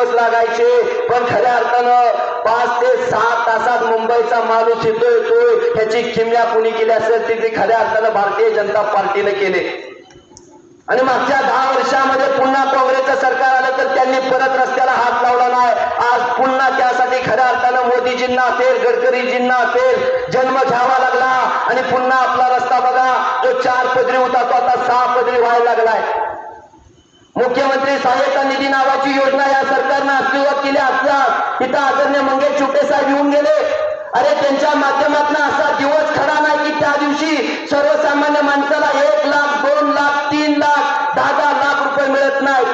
दिवस लागायचे पण खऱ्या अर्थानं पाच ते सहा तासात मुंबईचा माणूस येतो येतोय ह्याची किमया कुणी केली असेल ती ती खऱ्या अर्थानं भारतीय जनता पार्टीने केले. आणि मागच्या दहा वर्षामध्ये पुन्हा काँग्रेसचं सरकार आलं तर त्यांनी परत रस्त्याला हात लावला नाही. आज पुन्हा त्यासाठी खऱ्या अर्थानं मोदीजींना असेल गडकरीजींना असेल जन्म घ्यावा लागला. आणि पुन्हा आपला रस्ता बघा जो चार पदरी होता तो आता सहा पदरी व्हायला लागलाय. मुख्यमंत्री सहायता निधी नावाची योजना या सरकारनं अस्तित्वात केली. असता तिथं आदरणीय मंगेश चुटे साहेब येऊन गेले. अरे त्यांच्या माध्यमातून असा दिवस खरा नाही की त्या दिवशी सर्वसामान्य माणसाला एक लाख दोन लाख तीन लाख दहा दहा लाख रुपये मिळत नाही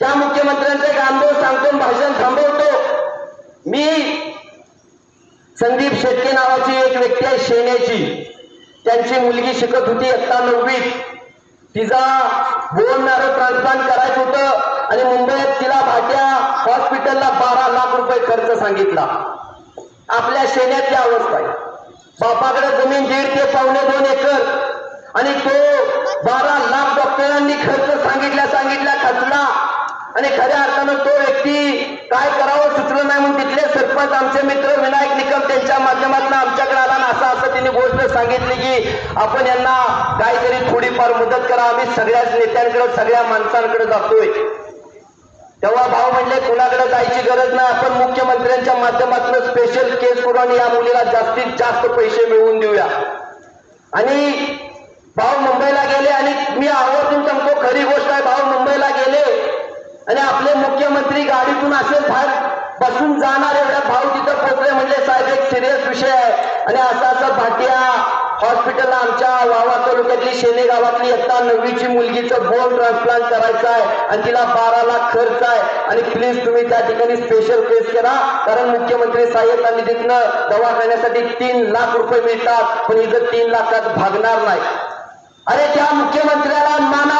त्या मुख्यमंत्र्यांचे एक सांगतो भाषण थांबवतो. मी संदीप शेट्टी नावाची एक व्यक्ती आहे शेण्याची. त्यांची मुलगी शिकत होती इयत्ता नववीत तिचा बोन ट्रान्सप्लांट करायचं होतं आणि मुंबईत तिला भाट्या हॉस्पिटलला बारा लाख रुपये खर्च सांगितला. आपल्या शेण्यातली अवस्था आहे. बापाकडे जमीन दीड ते पावणे दोन एकर आणि तो बारा लाख डॉक्टरांनी खर्च सांगितल्या सांगितल्या खचला आणि खऱ्या अर्थानं तो व्यक्ती काय करावं सुचलं नाही म्हणून तिथले सरपंच आमचे मित्र विनायक निकम त्यांच्या माध्यमातून आमच्याकडे आला ना असं असं त्यांनी गोष्ट सांगितली की आपण यांना काहीतरी थोडीफार मदत करा. आम्ही सगळ्याच नेत्यांकडे सगळ्या माणसांकडे जातोय. तेव्हा भाऊ म्हणले कुणाकडे जायची गरज नाही. आपण मुख्यमंत्र्यांच्या माध्यमातून स्पेशल केस करून या मुलीला जास्तीत जास्त पैसे मिळवून देऊया. आणि भाऊ मुंबईला गेले आणि मी आवर्जून सांगतो खरी गोष्ट आहे भाऊ मुंबईला गेले. आणि आपले मुख्यमंत्री गाडीतून असेल बाहेर बसून जाणार एवढ्या भाऊ तिथं पोहोचले म्हणजे साहेब एक सिरियस विषय आहे. आणि असं असं भाटिया हॉस्पिटल आमच्या वावा तालुक्यातली शेने गावातली इयत्ता नववीची मुलगीचं बोन ट्रान्सप्लांट करायचं आहे आणि तिला बारा लाख खर्च आहे. आणि प्लीज तुम्ही त्या ठिकाणी स्पेशल केस करा. कारण मुख्यमंत्री सहाय्यता निधीतनं दवाखान्यासाठी तीन लाख रुपये मिळतात. पण इथं तीन लाखात भागणार नाही. अरे त्या मुख्यमंत्र्याला माना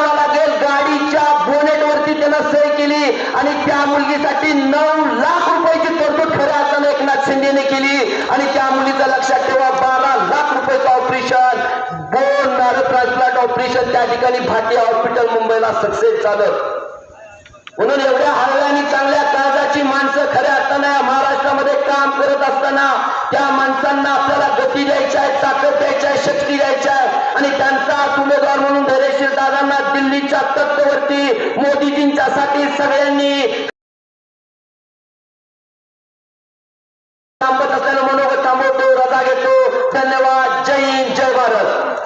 त्या मुलगीसाठी नऊ लाख रुपयाची तरतूद खऱ्या अर्थानं एकनाथ शिंदेने केली. आणि त्या मुलीचं लक्षात ठेवा बारा लाख रुपयाचं operation bone marrow transplant operation त्या ठिकाणी भाटिया हॉस्पिटल मुंबईला सक्सेस झालं. म्हणून एवढ्या हळव्या आणि चांगल्या काळजाची माणसं खऱ्या अर्थानं महाराष्ट्रामध्ये काम करत असताना त्या माणसांना आपल्याला गती द्यायच्या आहे ताकद द्यायच्या आहे शक्ती द्यायच्या आहे. आणि त्यांचा उमेदवार म्हणून धैर्यशील दादांना दिल्लीच्या तत्ववरती मोदीजींच्यासाठी सगळ्यांनी थांबत असल्यानं मनोगत थांबवतो रजा घेतो. धन्यवाद. जय हिंद जय भारत.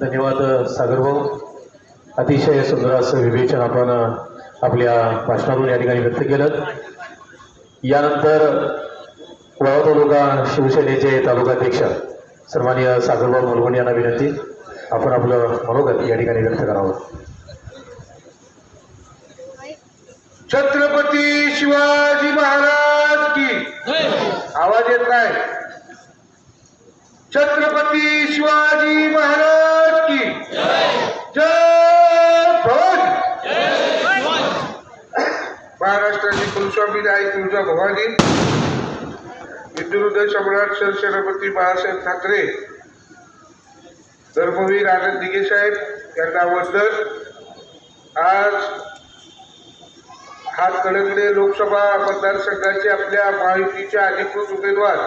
धन्यवाद सागर भाऊ अतिशय सुंदर असं विवेचन आपण आपल्या भाषणातून या ठिकाणी व्यक्त केलं. यानंतर वाळवा तालुका शिवसेनेचे तालुकाध्यक्ष सन्मान्य सागरभाऊ मुलगुण यांना विनंती. आपण आपलं मनोगत या ठिकाणी व्यक्त करावं. छत्रपती शिवाजी महाराज की. आवाज येत नाही. छत्रपती शिवाजी महाराज की जय भवानी महाराष्ट्राची आई तुळजा भवानी हिंदुहृदय सम्राट सरसेनापती बाळासाहेब ठाकरे धर्मवीर आनंद दिघे साहेब यांना वंदन आज हातकणंगले लोकसभा मतदारसंघाचे आपल्या महायुतीचे अधिकृत उमेदवार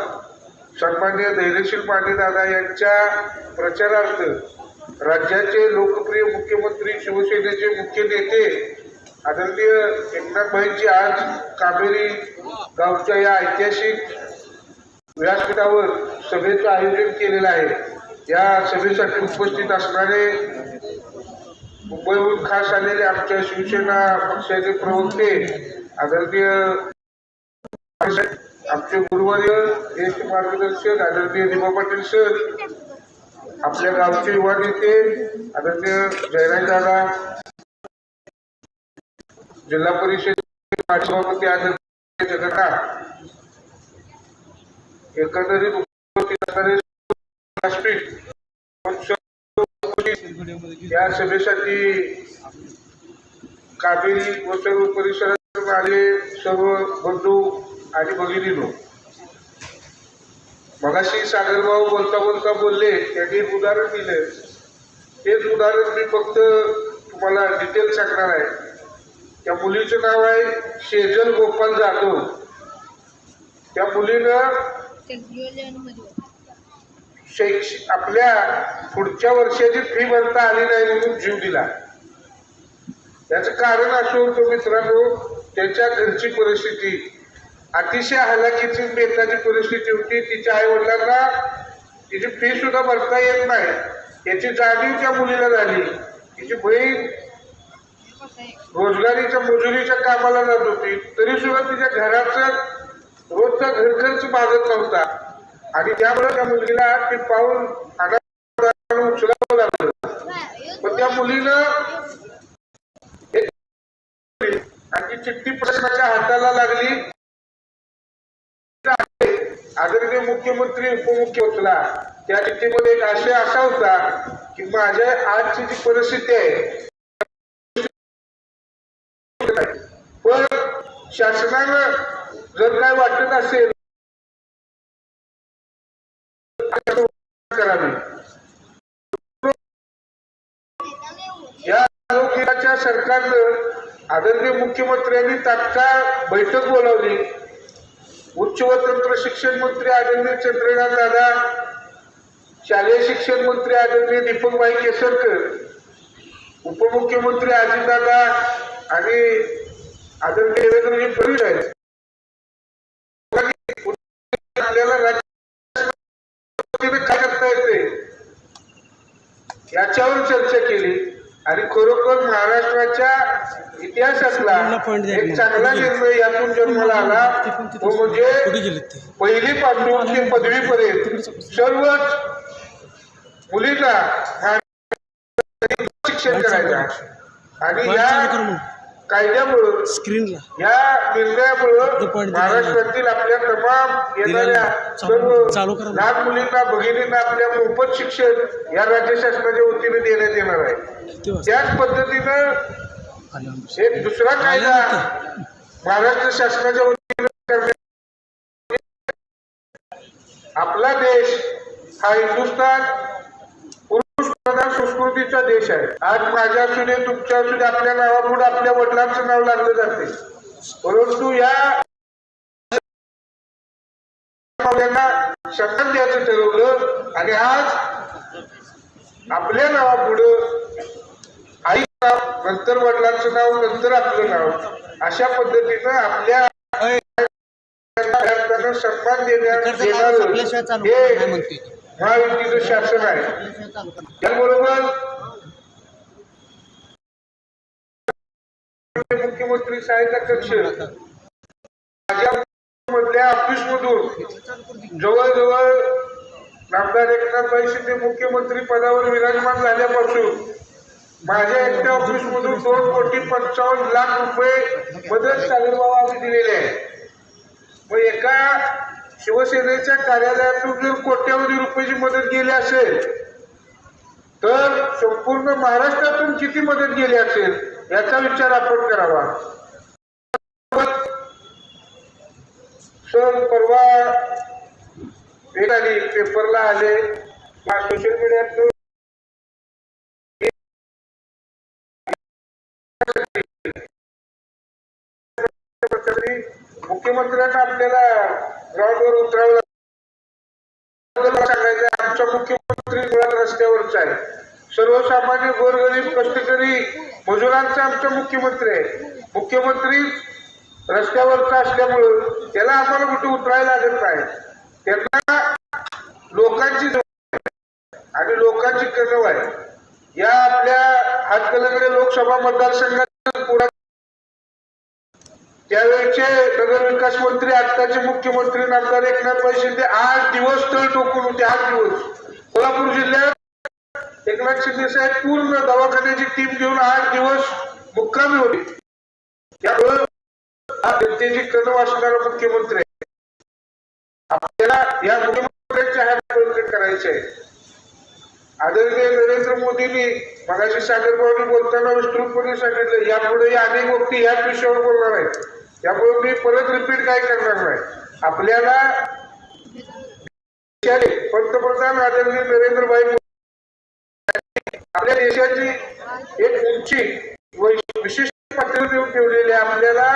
सन्मान्य धैर्यशील पांडेदादा यांच्या प्रचारार्थ राज्याचे लोकप्रिय मुख्यमंत्री शिवसेनेचे मुख्य नेते आदरणीय एकनाथभाईंची आज काबेरी गावच्या या ऐतिहासिक व्यासपीठावर सभेचं आयोजन केलेलं आहे. या सभेसाठी उपस्थित असणारे मुंबईहून खास आलेले आमच्या शिवसेना पक्षाचे प्रवक्ते आदरणीय आमचे गुरुवर्य ज्येष्ठ मार्गदर्शक आदरणीय दिबा पाटील सर आपल्या गावचे युवा नेते आदरणीय जयराज दादा जिल्हा परिषद सभापती आदरणीय जगन्नाथ एकंदरीत उपस्थित असणारे व्यासपीठ या सभेसाठी कावेरी व सर्व परिसरात आले सर्व बंधू आणि भगिनीनो. मगाशी सागरभाऊ बोलता बोलता बोलले त्यांनी एक उदाहरण दिलं. तेच उदाहरण मी फक्त तुम्हाला डिटेल सांगणार आहे. त्या मुलीचं नाव आहे शेजल गोपाल जाधव त्या मुलीनं शैक्ष आपल्या पुढच्या वर्षाची फी भरता आली नाही म्हणून जीव दिला. याचं कारण असं होतं मित्रांनो त्याच्या घरची परिस्थिती. अतिशय हलाखीची बेताची परिस्थिती होती. तिच्या आई वडिलांना तिची फी सुद्धा भरता येत नाही. याची जाणीव त्या मुलीला झाली. तिची बहीण रोजगारीच्या मजुरीच्या कामाला जात होती. तरी सुद्धा तिच्या घराचं रोजचा घर खर्च नव्हता. आणि त्यामुळे त्या मुलीला ते पाहून उचलावं लागलं. पण त्या मुलीनं आणि ती चिठ्ठी प्रश्नाच्या हाताला लागली. आदरणीय मुख्यमंत्री उपमुख्य होतला त्या चिठ्ठीमध्ये एक आशय असा होता की माझ्या आजची जी परिस्थिती आहे पण शासनानं जर काय वाटत असेल करावी या आरोग्याच्या सरकारनं आदरणीय मुख्यमंत्र्यांनी तात्काळ बैठक बोलावली. उच्च व तंत्र शिक्षण मंत्री आदरणीय चंद्रकांत दादा शालेय शिक्षण मंत्री आदरणीय दीपकभाई केसरकर उपमुख्यमंत्री अजितदादा आणि आहेत आपल्याला राज्य काय करता येते? याच्यावर चर्चा केली आणि खरोखर महाराष्ट्राच्या इतिहासातला एक चांगला निर्णय यातून जन्माला आला. तो म्हणजे पहिली पासून ते पदवीपर्यंत सर्वच मुलींना शिक्षण करायचं आणि या कायद्यामुळं स्क्रीनला. या निर्णयामुळं महाराष्ट्रातील आपल्या तमाम येणाऱ्या सर्व. लहान मुलींना भगिनींना आपल्या मोफत शिक्षण या राज्य शासनाच्या वतीने देण्यात येणार आहे. त्याच पद्धतीनं. एक दुसरा कायदा महाराष्ट्र शासनाच्या वतीने आपला देश हा हिंदुस्थान संस्कृतीचा देश आहे. आज माझ्या दे तुमच्या दे आपल्या नावापुढे आपल्या वडिलांचं नाव लागलं जाते. परंतु या सन्मान द्यायचं ठरवलं आणि आज आपल्या नावापुढं आई नाव नंतर वडिलांचं नाव नंतर आपलं नाव अशा पद्धतीनं आपल्या सन्मान देण्यात देणारं हे महायुतीचं शासन आहे. त्याबरोबर मुख्यमंत्री सहायता कक्ष. मधल्या ऑफिस मधून जवळजवळ नामदार एकनाथभाई शिंदे मुख्यमंत्री पदावर विराजमान झाल्यापासून माझ्या एकट्या ऑफिस मधून दोन कोटी पंचावन्न लाख रुपये मदत सागरबाबा आम्ही दिलेले आहे मग एका शिवसेनेच्या कार्यालयातून जर कोट्यावधी रुपयाची मदत गेली असेल तर संपूर्ण महाराष्ट्रातून किती मदत गेली असेल याचा विचार आपण करावा. सर परवा एक आली पेपरला आले. सोशल मीडियातून मुख्यमंत्र्यांना आपल्याला ग्राउंडवर उतरावं सांगायचं आमचा मुख्यमंत्री मुळात रस्त्यावरचा आहे. सर्वसामान्य गोरगरीब कष्टकरी मजुरांचा आमचा मुख्यमंत्री आहे मुख्यमंत्री रस्त्यावरचा असल्यामुळं त्याला आम्हाला कुठे उतरायला लागत नाही. त्यांना लोकांची आणि लोकांची कणव आहे. या आपल्या हातकलंगडे लोकसभा मतदारसंघात त्यावेळेचे नगर विकास मंत्री आत्ताचे मुख्यमंत्री नामदार एकनाथ शिंदे आठ दिवस तळ टोकून होते आठ दिवस. कोल्हापूर जिल्ह्यात एकनाथ शिंदे साहेब पूर्ण दवाखान्याची टीम घेऊन आठ दिवस मुक्कामी होते. हा जनतेची कणव असणारा मुख्यमंत्री आहे. आपल्याला या मुख्यमंत्र्यांच्या हात करायचे आहे. आदरणीय नरेंद्र मोदींनी मगाशी सागर बोलताना विस्तृतपणे सांगितलं यापुढे अनेक गोष्टी याच विषयावर बोलणार आहेत. त्यामुळे मी परत रिपीट काय करणार नाही आपल्याला पंतप्रधान आदरणीय नरेंद्र भाई आपल्या देशाची एक उंची वै- विशिष्ट पातळी देऊन ठेवलेली आहे. आपल्याला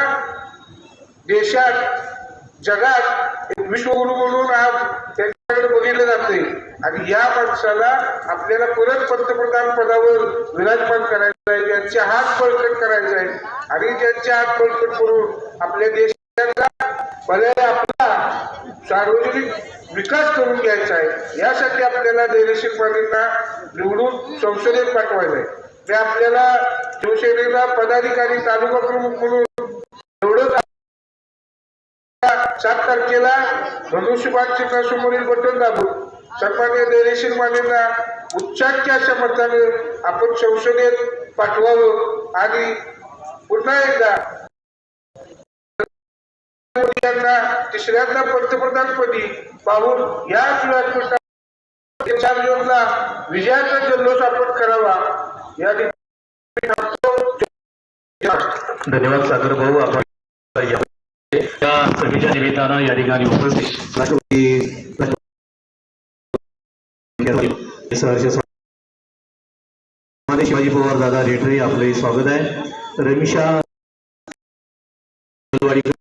देशात जगात एक विश्वगुरु म्हणून आज बघितलं जाते आणि या माणसाला आपल्याला परत पंतप्रधान पदावर विराजमान करायचं आहे त्यांचे हात बळकट करायचे आहे आणि त्यांचे हात बळकट करून आपल्या देशाचा पर्याय आपला सार्वजनिक विकास करून घ्यायचा आहे यासाठी आपल्याला धैर्यशील पाटीलना निवडून संसदेत पाठवायचं आहे. ते आपल्याला शिवसेनेला पदाधिकारी तालुका प्रमुख म्हणून एवढंच सात तारखेला धनुष्यबाण चिन्हासमोरील बटन दाबून सन्मान्य धैर्यशील मानेंना उच्चांकी अशा मताने आपण संसदेत पाठवावं आणि पुन्हा एकदा मोदी यांना तिसऱ्यांदा पंतप्रधानपदी पाहून या व्यासपीठावर चार जूनला विजयाचा जल्लोष आपण करावा. या ठिकाणी धन्यवाद सागर भाऊ. आपण सभेच्या निमित्तानं या ठिकाणी उपस्थित राष्ट्रपती शिवाजी पवार दादा रेटरे आपले स्वागत आहे. रमिशा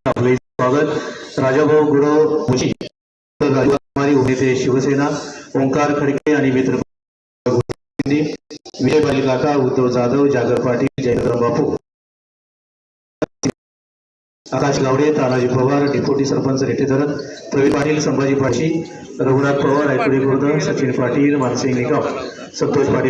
आपले स्वागत. राजाभाऊ गुरव मुशी राजकुमारी उमेचे शिवसेना ओंकार खडके आणि मित्र विजय पाटील काका उद्धव जाधव जागर पाटील जयंतराव बापू. आकाश गावडे तानाजी पवार डेप्युटी सरपंच रेटे धरण प्रवीण पाटील संभाजी पाशी रघुनाथ पवार ऐकुडे खुर्द सचिन पाटील मानसिंग निकम संतोष पाटील.